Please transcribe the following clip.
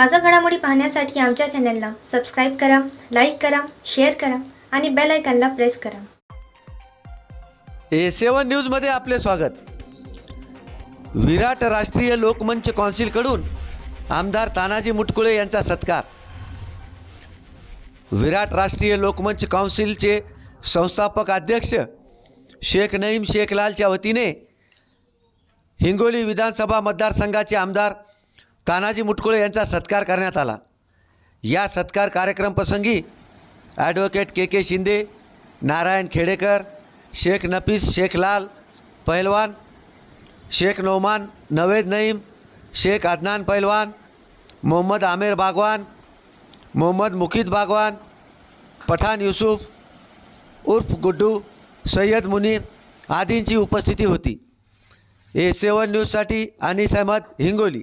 ताजा घडामोडी पाहण्यासाठी आमच्या चॅनलला सबस्क्राईब करा लाईक करा शेअर करा आणि बेल आयकॉनला प्रेस करा. ए सेवन न्यूजमध्ये आपले स्वागत. विराट राष्ट्रीय लोकमंच कौन्सिलकडून आमदार तानाजी मुटकुळे यांचा सत्कार. विराट राष्ट्रीय लोकमंच काउन्सिलचे संस्थापक अध्यक्ष शेख नईम शेखलालच्या वतीने हिंगोली विधानसभा मतदारसंघाचे आमदार तानाजी मुटकुळे यांचा सत्कार करण्यात आला. या सत्कार कार्यक्रमप्रसंगी advocate K K Shinde Narayan Khedekar Shaikh Nafees Shaikh Lal Pahalwan Shaikh Noman नवेद नईम शेख अदनान पहलवान मोहम्मद आमिर बागवान मोहम्मद मुखीद बागवान पठाण युसुफ उर्फ गुड्डू सय्यद मुनीर आदींची उपस्थिती होती. ए सेवन न्यूजसाठी अनिस अहमद हिंगोली.